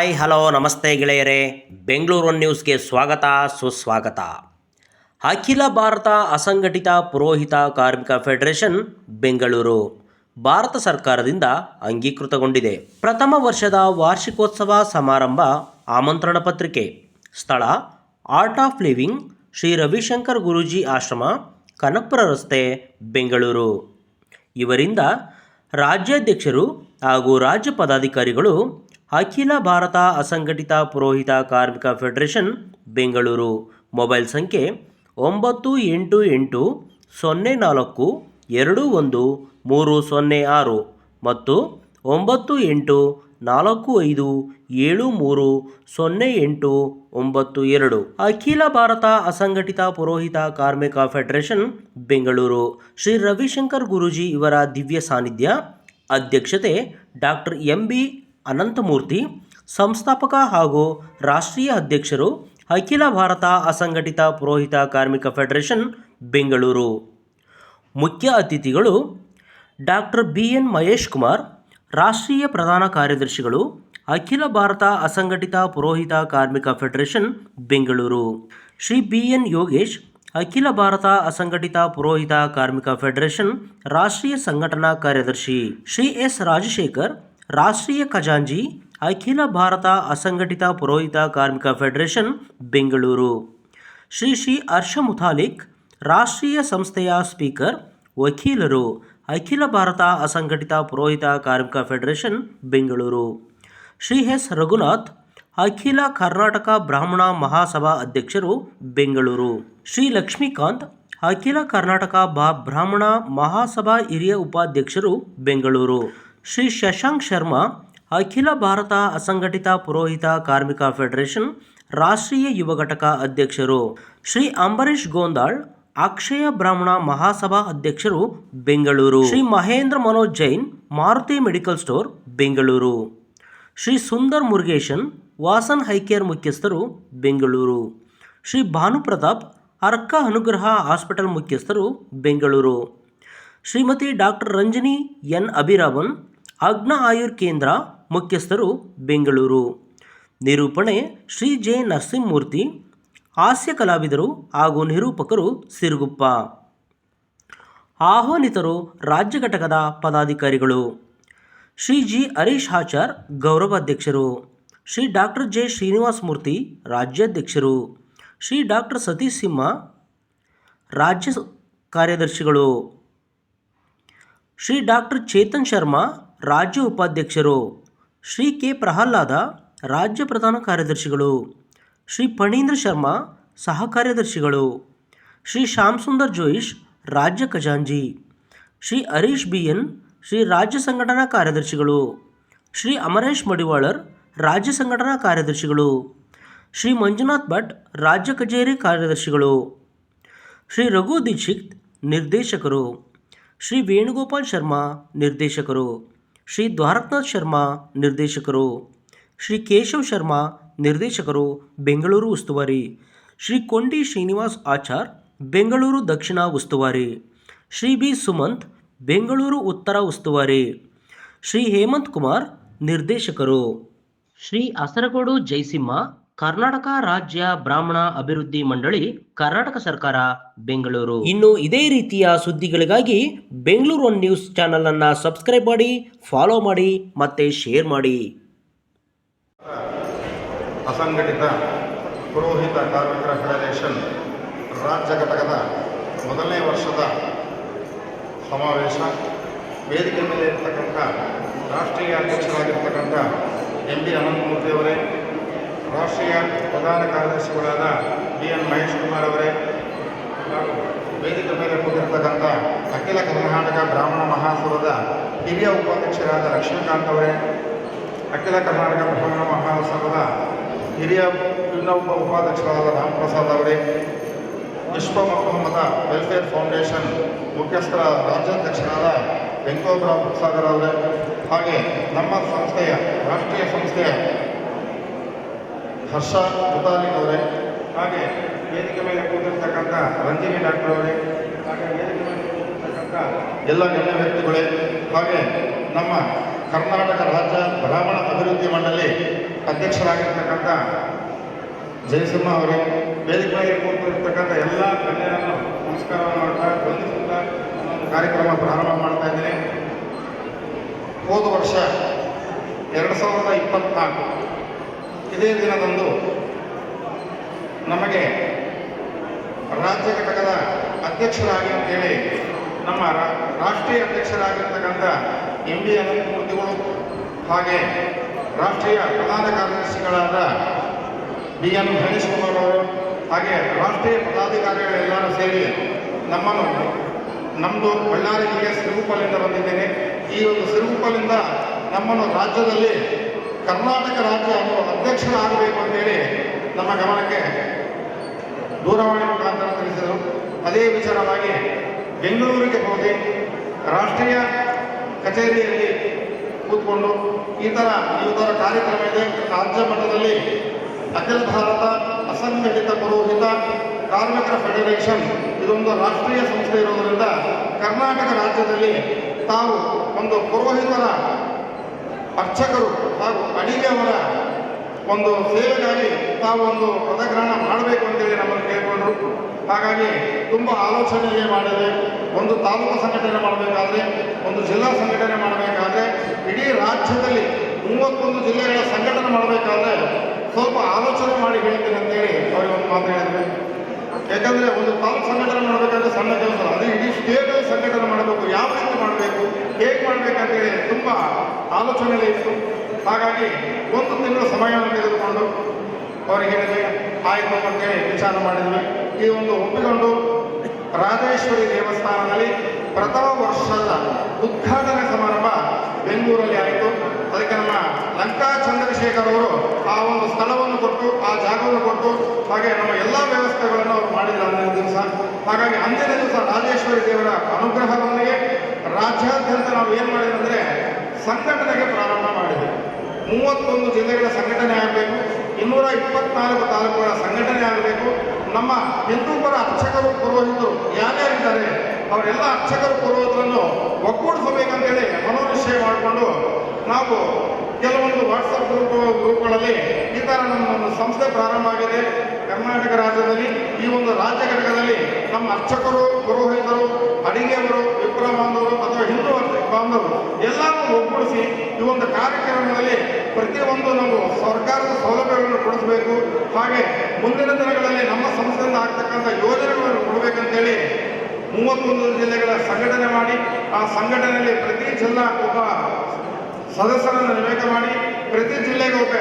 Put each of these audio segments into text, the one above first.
Hi, hello, ನಮಸ್ತೆ ಗೆಳೆಯರೇ. Bengaluru one ನ್ಯೂಸ್ಗೆ ಸ್ವಾಗತ, ಸುಸ್ವಾಗತ. ಅಖಿಲ ಭಾರತ ಅಸಂಘಟಿತ ಪುರೋಹಿತ ಕಾರ್ಮಿಕ ಫೆಡರೇಷನ್, ಬೆಂಗಳೂರು. ಭಾರತ ಸರ್ಕಾರದಿಂದ ಅಂಗೀಕೃತಗೊಂಡಿದೆ. ಪ್ರಥಮ ವರ್ಷದ ವಾರ್ಷಿಕೋತ್ಸವ ಸಮಾರಂಭ, ಆಮಂತ್ರಣ ಪತ್ರಿಕೆ. ಸ್ಥಳ art of living Shri Ravishankar Guruji ashram, Kanakapura ರಸ್ತೆ, ಬೆಂಗಳೂರು. ಇವರಿಂದ ರಾಜ್ಯಾಧ್ಯಕ್ಷರು ಹಾಗೂ ರಾಜ್ಯ ಪದಾಧಿಕಾರಿಗಳು ಅಖಿಲ ಭಾರತ ಅಸಂಘಟಿತ ಪುರೋಹಿತ ಕಾರ್ಮಿಕ ಫೆಡರೇಷನ್, ಬೆಂಗಳೂರು. ಮೊಬೈಲ್ ಸಂಖ್ಯೆ ಒಂಬತ್ತು ಎಂಟು ಎಂಟು ಸೊನ್ನೆ ನಾಲ್ಕು ಎರಡು ಒಂದು ಮೂರು ಸೊನ್ನೆ ಆರು ಮತ್ತು ಒಂಬತ್ತು ಎಂಟು ನಾಲ್ಕು ಐದು ಏಳು ಮೂರು ಸೊನ್ನೆ ಎಂಟು ಒಂಬತ್ತು ಎರಡು. ಅಖಿಲ ಭಾರತ ಅಸಂಘಟಿತ ಪುರೋಹಿತ ಕಾರ್ಮಿಕ ಫೆಡರೇಷನ್, ಬೆಂಗಳೂರು. ಶ್ರೀ ರವಿಶಂಕರ್ ಗುರೂಜಿ ಇವರ ದಿವ್ಯ ಸಾನ್ನಿಧ್ಯ. ಅಧ್ಯಕ್ಷತೆ ಡಾಕ್ಟರ್ ಎಂ ಬಿ ಅನಂತಮೂರ್ತಿ, ಸಂಸ್ಥಾಪಕ ಹಾಗೂ ರಾಷ್ಟ್ರೀಯ ಅಧ್ಯಕ್ಷರು ಅಖಿಲ ಭಾರತ ಅಸಂಘಟಿತ ಪುರೋಹಿತ ಕಾರ್ಮಿಕ ಫೆಡರೇಷನ್, ಬೆಂಗಳೂರು. ಮುಖ್ಯ ಅತಿಥಿಗಳು doctor B N Mahesh Kumar, ರಾಷ್ಟ್ರೀಯ ಪ್ರಧಾನ ಕಾರ್ಯದರ್ಶಿಗಳು, ಅಖಿಲ ಭಾರತ ಅಸಂಘಟಿತ ಪುರೋಹಿತ ಕಾರ್ಮಿಕ federation, Bengaluru. Shri B N Yogesh, ಅಖಿಲ ಭಾರತ ಅಸಂಘಟಿತ ಪುರೋಹಿತ ಕಾರ್ಮಿಕ ಫೆಡರೇಷನ್, ರಾಷ್ಟ್ರೀಯ ಸಂಘಟನಾ ಕಾರ್ಯದರ್ಶಿ. ಶ್ರೀ ಎಸ್. ರಾಜಶೇಖರ್ ರಾಷ್ಟ್ರೀಯ ಖಜಾಂಜಿ ಅಖಿಲ ಭಾರತ ಅಸಂಘಟಿತ ಪುರೋಹಿತ ಕಾರ್ಮಿಕ ಫೆಡರೇಷನ್, ಬೆಂಗಳೂರು. ಶ್ರೀ ಶ್ರೀ ಹರ್ಷ ಮುಥಾಲಿಕ್, ರಾಷ್ಟ್ರೀಯ ಸಂಸ್ಥೆಯ ಸ್ಪೀಕರ್, ವಕೀಲರು, ಅಖಿಲ ಭಾರತ ಅಸಂಘಟಿತ ಪುರೋಹಿತ ಕಾರ್ಮಿಕ ಫೆಡರೇಷನ್, ಬೆಂಗಳೂರು. ಶ್ರೀ ಎಸ್ ರಘುನಾಥ್, ಅಖಿಲ ಕರ್ನಾಟಕ ಬ್ರಾಹ್ಮಣ ಮಹಾಸಭಾ ಅಧ್ಯಕ್ಷರು, ಬೆಂಗಳೂರು. ಶ್ರೀ ಲಕ್ಷ್ಮೀಕಾಂತ್, ಅಖಿಲ ಕರ್ನಾಟಕ ಬ್ರಾಹ್ಮಣ ಮಹಾಸಭಾ ಹಿರಿಯ ಉಪಾಧ್ಯಕ್ಷರು, ಬೆಂಗಳೂರು. ಶ್ರೀ ಶಶಾಂಕ್ ಶರ್ಮಾ, ಅಖಿಲ ಭಾರತ ಅಸಂಘಟಿತ ಪುರೋಹಿತ ಕಾರ್ಮಿಕ ಫೆಡರೇಷನ್, ರಾಷ್ಟ್ರೀಯ ಯುವ ಘಟಕ ಅಧ್ಯಕ್ಷರು, ಶ್ರೀ ಅಂಬರೀಶ್ ಗೋಂದಾಳ್, ಅಕ್ಷಯ ಬ್ರಾಹ್ಮಣ ಮಹಾಸಭಾ ಅಧ್ಯಕ್ಷರು, Bengaluru. Shri Mahendra Manoj Jain, Maruti medical store, Bengaluru. Shri Sundar Murugesan, Vasan eye care ಮುಖ್ಯಸ್ಥರು, ಬೆಂಗಳೂರು. ಶ್ರೀ ಭಾನುಪ್ರತಾಪ್, ಅರ್ಕ ಅನುಗ್ರಹ ಹಾಸ್ಪಿಟಲ್ ಮುಖ್ಯಸ್ಥರು, Bengaluru. Shrimati doctor Ranjani N. ಅಭಿರಾಮನ್, ಅಗ್ನ ಆಯುರ್ ಕೇಂದ್ರ ಮುಖ್ಯಸ್ಥರು ಬೆಂಗಳೂರು. ನಿರೂಪಣೆ ಶ್ರೀ ಜೆ. ನರಸಿಂಹಮೂರ್ತಿ, ಹಾಸ್ಯ ಕಲಾವಿದರು ಹಾಗೂ ನಿರೂಪಕರು ಸಿರುಗುಪ್ಪ. ಆಹ್ವಾನಿತರು ರಾಜ್ಯ ಘಟಕದ ಪದಾಧಿಕಾರಿಗಳು. ಶ್ರೀ ಜಿ. ಹರೀಶ್ ಆಚಾರ್ ಗೌರವಾಧ್ಯಕ್ಷರು ಶ್ರೀ ಡಾಕ್ಟರ್ ಜೆ. ಶ್ರೀನಿವಾಸ ಮೂರ್ತಿ ರಾಜ್ಯಾಧ್ಯಕ್ಷರು ಶ್ರೀ ಡಾಕ್ಟರ್ ಸತೀಶ್ ಸಿಂಹ, ರಾಜ್ಯ ಕಾರ್ಯದರ್ಶಿಗಳು. ಶ್ರೀ ಡಾಕ್ಟರ್ ಚೇತನ್ ಶರ್ಮಾ ರಾಜ್ಯ ಉಪಾಧ್ಯಕ್ಷರು, ಶ್ರೀ ಕೆ ಪ್ರಹ್ಲಾದ ರಾಜ್ಯ ಪ್ರಧಾನ ಕಾರ್ಯದರ್ಶಿಗಳು, ಶ್ರೀ ಫಣೀಂದ್ರ ಶರ್ಮಾ ಸಹ ಕಾರ್ಯದರ್ಶಿಗಳು, ಶ್ರೀ ಶ್ಯಾಮ್ ಸುಂದರ್ ಜೋಯಿಶ್ ರಾಜ್ಯ ಖಜಾಂಜಿ ಶ್ರೀ ಹರೀಶ್ ಬಿ ಎನ್ ಶ್ರೀ ರಾಜ್ಯ ಸಂಘಟನಾ ಕಾರ್ಯದರ್ಶಿಗಳು, ಶ್ರೀ ಅಮರೇಶ್ ಮಡಿವಾಳರ್ ರಾಜ್ಯ ಸಂಘಟನಾ ಕಾರ್ಯದರ್ಶಿಗಳು, ಶ್ರೀ ಮಂಜುನಾಥ್ ಭಟ್ ರಾಜ್ಯ ಕಚೇರಿ ಕಾರ್ಯದರ್ಶಿಗಳು, ಶ್ರೀ ರಘು ದೀಕ್ಷಿತ್ ನಿರ್ದೇಶಕರು. ಶ್ರೀ ವೇಣುಗೋಪಾಲ್ ಶರ್ಮಾ ನಿರ್ದೇಶಕರು, ಶ್ರೀ ದ್ವಾರಕನಾಥ್ ಶರ್ಮಾ ನಿರ್ದೇಶಕರು, ಶ್ರೀ ಕೇಶವ್ ಶರ್ಮಾ ನಿರ್ದೇಶಕರು, ಬೆಂಗಳೂರು ಉಸ್ತುವಾರಿ, ಶ್ರೀ ಕೊಂಡಿ ಶ್ರೀನಿವಾಸ್ ಆಚಾರ್, ಬೆಂಗಳೂರು ದಕ್ಷಿಣ ಉಸ್ತುವಾರಿ, ಶ್ರೀ ಬಿ ಸುಮಂತ್, ಬೆಂಗಳೂರು ಉತ್ತರ ಉಸ್ತುವಾರಿ, ಶ್ರೀ ಹೇಮಂತ್ ಕುಮಾರ್ ನಿರ್ದೇಶಕರು, ಶ್ರೀ ಅಸರಗೋಡು ಜಯಸಿಂಹ ಕರ್ನಾಟಕ ರಾಜ್ಯ ಬ್ರಾಹ್ಮಣ ಅಭಿವೃದ್ಧಿ ಮಂಡಳಿ ಕರ್ನಾಟಕ ಸರ್ಕಾರ ಬೆಂಗಳೂರು. ಇನ್ನು ಇದೇ ರೀತಿಯ ಸುದ್ದಿಗಳಿಗಾಗಿ ಬೆಂಗಳೂರು ಒನ್ ನ್ಯೂಸ್ ಚಾನೆಲ್ ಅನ್ನ ಸಬ್ಸ್ಕ್ರೈಬ್ ಮಾಡಿ ಫಾಲೋ ಮಾಡಿ ಮತ್ತೆ ಶೇರ್ ಮಾಡಿ. ಅಸಂಘಟಿತ ಪುರೋಹಿತ ಕಾರ್ಮಿಕರ ಫೆಡರೇಷನ್ ರಾಜ್ಯ ಘಟಕದ ಮೊದಲನೇ ವರ್ಷದ ಸಮಾವೇಶ ವೇದಿಕೆ ಮೇಲೆ ಇರ್ತಕ್ಕಂಥ ರಾಷ್ಟ್ರೀಯ ಅಧ್ಯಕ್ಷರಾಗಿರ್ತಕ್ಕಂಥ ಎಂ ಬಿ ಅನಂತಮೂರ್ತಿಯವರೇ ರಾಷ್ಟ್ರೀಯ ಪ್ರಧಾನ ಕಾರ್ಯದರ್ಶಿಗಳಾದ ಬಿ ಎನ್ ಮಹೇಶ್ ಕುಮಾರ್ ಅವರೇ ವೇದಿಕೆ ಮೇಲೆ ಕೂತಿರ್ತಕ್ಕಂಥ ಅಖಿಲ ಕರ್ನಾಟಕ ಬ್ರಾಹ್ಮಣ ಮಹಾಸಭದ ಹಿರಿಯ ಉಪಾಧ್ಯಕ್ಷರಾದ ಲಕ್ಷ್ಮೀಕಾಂತ್ ಅವರೇ, ಅಖಿಲ ಕರ್ನಾಟಕ ಬ್ರಾಹ್ಮಣ ಮಹಾಸಭದ ಹಿರಿಯ ಇನ್ನೊಬ್ಬ ಉಪಾಧ್ಯಕ್ಷರಾದ ರಾಮಪ್ರಸಾದ್ ಅವರೇ, ವಿಶ್ವ ಮೊಹಮ್ಮದ ವೆಲ್ಫೇರ್ ಫೌಂಡೇಶನ್ ಮುಖ್ಯಸ್ಥರ ರಾಜ್ಯಾಧ್ಯಕ್ಷರಾದ ವೆಂಕೋಬ್ರ ಸಾಗರ್ ಅವರೇ, ಹಾಗೆ ನಮ್ಮ ಸಂಸ್ಥೆಯ ರಾಷ್ಟ್ರೀಯ ಸಂಸ್ಥೆಯ ಹರ್ಷ ಮುತಾಲಿಕ್ ಅವರೇ. ಹಾಗೆ ವೇದಿಕೆ ಮೇಲೆ ಕೂತಿರ್ತಕ್ಕಂಥ ರಂಜಿನಿ ಡಾಕ್ಟರ್ ಅವರೇ, ಹಾಗೆ ವೇದಿಕೆ ಮೇಲೆ ಕೂತಿರ್ತಕ್ಕಂಥ ಎಲ್ಲ ಗಣ್ಯ ವ್ಯಕ್ತಿಗಳೇ, ಹಾಗೆ ನಮ್ಮ ಕರ್ನಾಟಕ ರಾಜ್ಯ ಬ್ರಾಹ್ಮಣ ಅಭಿವೃದ್ಧಿ ಮಂಡಳಿ ಅಧ್ಯಕ್ಷರಾಗಿರ್ತಕ್ಕಂಥ ಜಯಸಿಂಹ ಅವರೇ, ವೇದಿಕೆ ಮೇಲೆ ಕೂತಿರ್ತಕ್ಕಂಥ ಎಲ್ಲ ಗಣ್ಯರನ್ನು ನಮಸ್ಕಾರ ಮಾಡ್ತಾ, ವಂದಿಸುತ್ತಾ ಕಾರ್ಯಕ್ರಮ ಪ್ರಾರಂಭ ಮಾಡ್ತಾ ಇದ್ದೀನಿ. ಹೋದ ವರ್ಷ ಎರಡು ಸಾವಿರದ ಇಪ್ಪತ್ನಾಲ್ಕು ಇದೇ ದಿನದಂದು ನಮಗೆ ರಾಜ್ಯ ಘಟಕದ ಅಧ್ಯಕ್ಷರಾಗಿ ಅಂತೇಳಿ ನಮ್ಮ ರಾಷ್ಟ್ರೀಯ ಅಧ್ಯಕ್ಷರಾಗಿರ್ತಕ್ಕಂಥ ಎಂ ಬಿ ಅನಂತಮೂರ್ತಿಗಳು ಹಾಗೆ ರಾಷ್ಟ್ರೀಯ ಪ್ರಧಾನ ಕಾರ್ಯದರ್ಶಿಗಳಾದ ಬಿ ಎನ್ ಗಣೇಶ್ ಕುಮಾರ್ ಅವರು ಹಾಗೆ ರಾಷ್ಟ್ರೀಯ ಪದಾಧಿಕಾರಿಗಳೆಲ್ಲರೂ ಸೇರಿ ನಮ್ಮನ್ನು ನಮ್ಮದು ಬಳ್ಳಾರಿ ಜಿಲ್ಲೆಯ ಸಿರುಗುಪ್ಪಲಿಂದ ಬಂದಿದ್ದೇನೆ. ಈ ಒಂದು ಸಿರುಗುಪ್ಪಲಿಂದ ನಮ್ಮನ್ನು ರಾಜ್ಯದಲ್ಲಿ ಕರ್ನಾಟಕ ರಾಜ್ಯ ಅಧ್ಯಕ್ಷರಾಗಬೇಕು ಅಂತೇಳಿ ನಮ್ಮ ಗಮನಕ್ಕೆ ದೂರವಾಣಿ ಮುಖಾಂತರ ತಿಳಿಸಿದರು. ಅದೇ ವಿಚಾರವಾಗಿ ಬೆಂಗಳೂರಿಗೆ ಹೋಗಿ ರಾಷ್ಟ್ರೀಯ ಕಚೇರಿಯಲ್ಲಿ ಕೂತ್ಕೊಂಡು ಈ ಥರ ಈ ಥರ ಕಾರ್ಯಕ್ರಮ ಇದೆ. ರಾಜ್ಯ ಮಟ್ಟದಲ್ಲಿ ಅಖಿಲ ಭಾರತ ಅಸಂಘಟಿತ ಪುರೋಹಿತ, ಕಾರ್ಮಿಕರ ಫೆಡರೇಷನ್ ಇದೊಂದು ರಾಷ್ಟ್ರೀಯ ಸಂಸ್ಥೆ ಇರೋದರಿಂದ ಕರ್ನಾಟಕ ರಾಜ್ಯದಲ್ಲಿ ತಾವು ಒಂದು ಪುರೋಹಿತರ ಅರ್ಚಕರು ಹಾಗೂ ಅಡಿಗೆಯವರ ಒಂದು ಸೇವೆಗಾಗಿ ತಾವು ಒಂದು ಪದಗ್ರಹಣ ಮಾಡಬೇಕು ಅಂತೇಳಿ ನಮ್ಮನ್ನು ಕೇಳಿಕೊಂಡ್ರು. ಹಾಗಾಗಿ ತುಂಬ ಆಲೋಚನೆ ಮಾಡಿದೆ. ಒಂದು ತಾಲೂಕು ಸಂಘಟನೆ ಮಾಡಬೇಕಾದ್ರೆ, ಒಂದು ಜಿಲ್ಲಾ ಸಂಘಟನೆ ಮಾಡಬೇಕಾದ್ರೆ, ಇಡೀ ರಾಜ್ಯದಲ್ಲಿ ಮೂವತ್ತೊಂದು ಜಿಲ್ಲೆಗಳ ಸಂಘಟನೆ ಮಾಡಬೇಕಾದ್ರೆ ಸ್ವಲ್ಪ ಆಲೋಚನೆ ಮಾಡಿ ಹೇಳ್ತೀನಿ ಅಂತೇಳಿ ಅವರಿಗೆ ಒಂದು ಮಾತು ಹೇಳಿದ್ವಿ. ಯಾಕಂದ್ರೆ ಒಂದು ತಾಲೂಕು ಸಂಘಟನೆ ಮಾಡಬೇಕಾದ್ರೆ ಸಣ್ಣ ಕೆಲಸ ಅದು ಇಡೀ ಸ್ಟೇಟ್ ಸಂಘಟನೆ ಮಾಡಬೇಕು, ಹೇಗೆ ಮಾಡ್ಬೇಕಂತೇಳಿ ತುಂಬ ಆಲೋಚನೆಯಲ್ಲಿ ಇತ್ತು. ಹಾಗಾಗಿ ಒಂದು ತಿಂಗಳ ಸಮಯವನ್ನು ತೆಗೆದುಕೊಂಡು ಅವರಿಗೆ ಹೇಳಿದ್ವಿ ಆಯಿತು ಅಂತೇಳಿ ವಿಚಾರ ಮಾಡಿದ್ವಿ. ಈ ಒಂದು ಒಪ್ಪಿಕೊಂಡು ರಾಜೇಶ್ವರಿ ದೇವಸ್ಥಾನದಲ್ಲಿ ಪ್ರಥಮ ವರ್ಷದ ಉದ್ಘಾಟನಾ ಸಮಾರಂಭ ಬೆಂಗಳೂರಲ್ಲಿ ಆಯಿತು. ಅದಕ್ಕೆ ನಮ್ಮ ಲಂಕಾ ಚಂದ್ರಶೇಖರ್ ಅವರು ಆ ಒಂದು ಸ್ಥಳವನ್ನು ಕೊಟ್ಟು, ಆ ಜಾಗವನ್ನು ಕೊಟ್ಟು, ಹಾಗೆ ನಮ್ಮ ಎಲ್ಲ ವ್ಯವಸ್ಥೆಗಳನ್ನು ಅವರು ಮಾಡಿದ್ರು ಅಂದಿನ ದಿವಸ. ಹಾಗಾಗಿ ಅಂದಿನ ದಿವಸ ರಾಜೇಶ್ವರಿ ದೇವರ ಅನುಗ್ರಹದೊಂದಿಗೆ ರಾಜ್ಯಾದ್ಯಂತ ನಾವು ಏನು ಅಂದರೆ ಸಂಘಟನೆಗೆ ಪ್ರಾರಂಭ ಮಾಡಿದ್ವಿ. ಮೂವತ್ತೊಂದು ಜಿಲ್ಲೆಗಳ ಸಂಘಟನೆ ಆಗಬೇಕು, ಇನ್ನೂರ ಇಪ್ಪತ್ನಾಲ್ಕು ತಾಲೂಕುಗಳ ಸಂಘಟನೆ ಆಗಬೇಕು. ನಮ್ಮ ಹಿಂದೂಪರ ಅರ್ಚಕರು, ಪುರೋಹಿತರು ಯಾರ್ಯಾರಿದ್ದಾರೆ ಅವರೆಲ್ಲ ಅರ್ಚಕರು, ಪುರೋಹಿತರನ್ನು ಒಗ್ಗೂಡಿಸಬೇಕಂತೇಳಿ ಮನೋನಿಶ್ಚಯ ಮಾಡಿಕೊಂಡು ನಾವು ಕೆಲವೊಂದು ವಾಟ್ಸಪ್ ಗ್ರೂಪ್ ಗ್ರೂಪ್ಗಳಲ್ಲಿ ಈ ಥರ ನಮ್ಮ ಒಂದು ಸಂಸ್ಥೆ ಪ್ರಾರಂಭ ಆಗಿದೆ. ಕರ್ನಾಟಕ ರಾಜ್ಯದಲ್ಲಿ, ಈ ಒಂದು ರಾಜ್ಯ ಘಟಕದಲ್ಲಿ ನಮ್ಮ ಅರ್ಚಕರು, ಪುರೋಹಿತರು, ಅಡಿಗೆಯವರು ವಿಪ್ರ ಬಾಂಧವರು ಅಥವಾ ಹಿಂದೂ ಬಾಂಧವರು ಎಲ್ಲರೂ ಒಗ್ಗೂಡಿಸಿ ಈ ಒಂದು ಕಾರ್ಯಕ್ರಮದಲ್ಲಿ ಪ್ರತಿಯೊಂದು ನಾವು ಸರ್ಕಾರದ ಸೌಲಭ್ಯಗಳನ್ನು ಕೊಡಿಸಬೇಕು. ಹಾಗೆ ಮುಂದಿನ ದಿನಗಳಲ್ಲಿ ನಮ್ಮ ಸಂಸ್ಥೆಯಿಂದ ಆಗ್ತಕ್ಕಂಥ ಯೋಜನೆಗಳನ್ನು ಕೊಡಬೇಕಂತೇಳಿ ಮೂವತ್ತೊಂದು ಜಿಲ್ಲೆಗಳ ಸಂಘಟನೆ ಮಾಡಿ, ಆ ಸಂಘಟನೆಯಲ್ಲಿ ಪ್ರತಿ ಜಿಲ್ಲಾ ಒಬ್ಬ ಸದಸ್ಯರನ್ನು ನೇಮಕ ಮಾಡಿ, ಪ್ರತಿ ಜಿಲ್ಲೆಗೆ ಒಬ್ಬ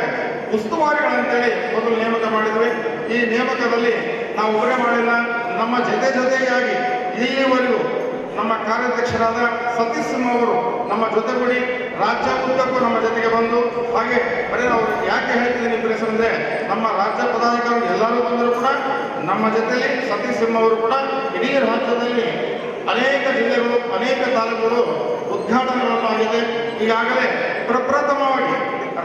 ಉಸ್ತುವಾರಿಗಳಂತೇಳಿ ಮೊದಲು ನೇಮಕ ಮಾಡಿದ್ವಿ. ಈ ನೇಮಕದಲ್ಲಿ ನಾವು ಒಬ್ಬರೇ ಮಾಡಿಲ್ಲ. ನಮ್ಮ ಜೊತೆ ಜೊತೆಯಾಗಿ ಇಲ್ಲಿವರೆಗೂ ನಮ್ಮ ಕಾರ್ಯಾಧ್ಯಕ್ಷರಾದ ಸತೀಶ್ ಸಿಂಹ ಅವರು ನಮ್ಮ ಜೊತೆಗೂಡಿ ರಾಜ್ಯ ಉದ್ದಕ್ಕೂ ನಮ್ಮ ಜೊತೆಗೆ ಬಂದು ಹಾಗೆ ಬರೀ ನಾವು ಯಾಕೆ ಹೇಳ್ತಿದ್ದೀನಿ ಅಂದರೆ ನಮ್ಮ ರಾಜ್ಯ ಪದಾಧಿಕಾರಿ ಎಲ್ಲರೂ ಬಂದರೂ ಕೂಡ ನಮ್ಮ ಜೊತೆಯಲ್ಲಿ ಸತೀಶ್ ಸಿಂಹ ಅವರು ಕೂಡ ಇಡೀ ರಾಜ್ಯದಲ್ಲಿ ಅನೇಕ ಜಿಲ್ಲೆಗಳು, ಅನೇಕ ತಾಲೂಕುಗಳು ಉದ್ಘಾಟನೆಗಳನ್ನು ಆಗಿದೆ ಈಗಾಗಲೇ ಪ್ರಪ್ರಥಮವಾಗಿ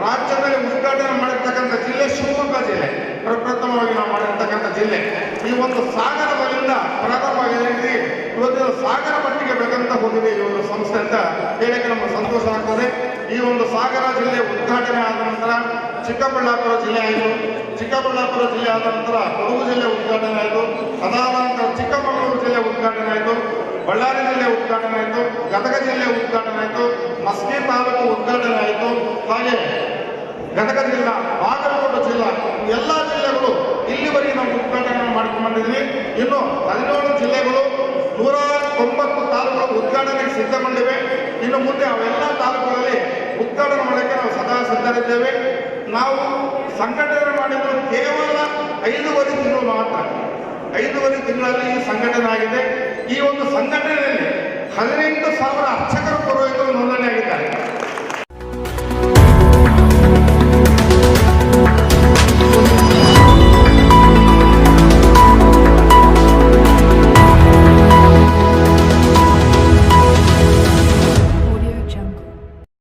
ರಾಜ್ಯದಲ್ಲಿ ಉದ್ಘಾಟನೆ ಮಾಡಿರ್ತಕ್ಕಂಥ ಜಿಲ್ಲೆ ಶಿವಮೊಗ್ಗ ಜಿಲ್ಲೆ. ಪ್ರಪ್ರಥಮವಾಗಿ ನಾವು ಮಾಡಿರ್ತಕ್ಕಂಥ ಜಿಲ್ಲೆ. ಈ ಒಂದು ಸಾಗರದಿಂದ ಪ್ರಾರಂಭವಾಗಿದೆ ಇದು ಇವತ್ತಿನ ಸಾಗರ ಮಟ್ಟಿಗೆ ಬೇಕಂತ ಹೋಗಿದೆ ಈ ಒಂದು ಸಂಸ್ಥೆ ಅಂತ ಹೇಳಕ್ಕೆ ನಮಗೆ ಸಂತೋಷ ಆಗ್ತದೆ. ಈ ಒಂದು ಸಾಗರ ಜಿಲ್ಲೆ ಉದ್ಘಾಟನೆ ಆದ ನಂತರ ಚಿಕ್ಕಬಳ್ಳಾಪುರ ಜಿಲ್ಲೆ ಆಯಿತು. ಚಿಕ್ಕಬಳ್ಳಾಪುರ ಜಿಲ್ಲೆ ಆದ ನಂತರ ಕೊಡಗು ಜಿಲ್ಲೆ ಉದ್ಘಾಟನೆ ಆಯಿತು. ಅದಾದ ನಂತರ ಚಿಕ್ಕಮಗಳೂರು ಜಿಲ್ಲೆ ಉದ್ಘಾಟನೆ ಆಯಿತು. ಬಳ್ಳಾರಿ ಜಿಲ್ಲೆ ಉದ್ಘಾಟನೆ ಆಯಿತು. ಗದಗ ಜಿಲ್ಲೆ ಉದ್ಘಾಟನೆ ಆಯಿತು. ಮಸ್ಕಿ ತಾಲೂಕು ಉದ್ಘಾಟನೆ ಆಯಿತು. ಹಾಗೆ ಗದಗ ಜಿಲ್ಲಾ ಬಾಗಲಕೋಟೆ ಜಿಲ್ಲಾ, ಎಲ್ಲ ಜಿಲ್ಲೆಗಳು ಇಲ್ಲಿವರೆಗೆ ನಾವು ಉದ್ಘಾಟನೆ ಮಾಡಿಕೊಂಡಿದ್ದೀವಿ ಇನ್ನು ಹದಿನೇಳು ಜಿಲ್ಲೆಗಳು ನೂರ ತೊಂಬತ್ತು ತಾಲೂಕುಗಳು ಉದ್ಘಾಟನೆಗೆ ಸಿದ್ಧಗೊಂಡಿವೆ. ಇನ್ನು ಮುಂದೆ ಅವೆಲ್ಲ ತಾಲೂಕುಗಳಲ್ಲಿ ಉದ್ಘಾಟನೆ ಮಾಡೋಕ್ಕೆ ನಾವು ಸದಾ ಸಿದ್ಧರಿದ್ದೇವೆ. ನಾವು ಸಂಘಟನೆ ಮಾಡಿದ್ದು ಕೇವಲ ಐದೂವರೆ ತಿಂಗಳು ಮಾತ್ರ. ಐದೂವರೆ ತಿಂಗಳಲ್ಲಿ ಈ ಸಂಘಟನೆ ಆಗಿದೆ. ಈ ಒಂದು ಸಂಘಟನೆಯಲ್ಲಿ ಹದಿನೆಂಟು ಸಾವಿರ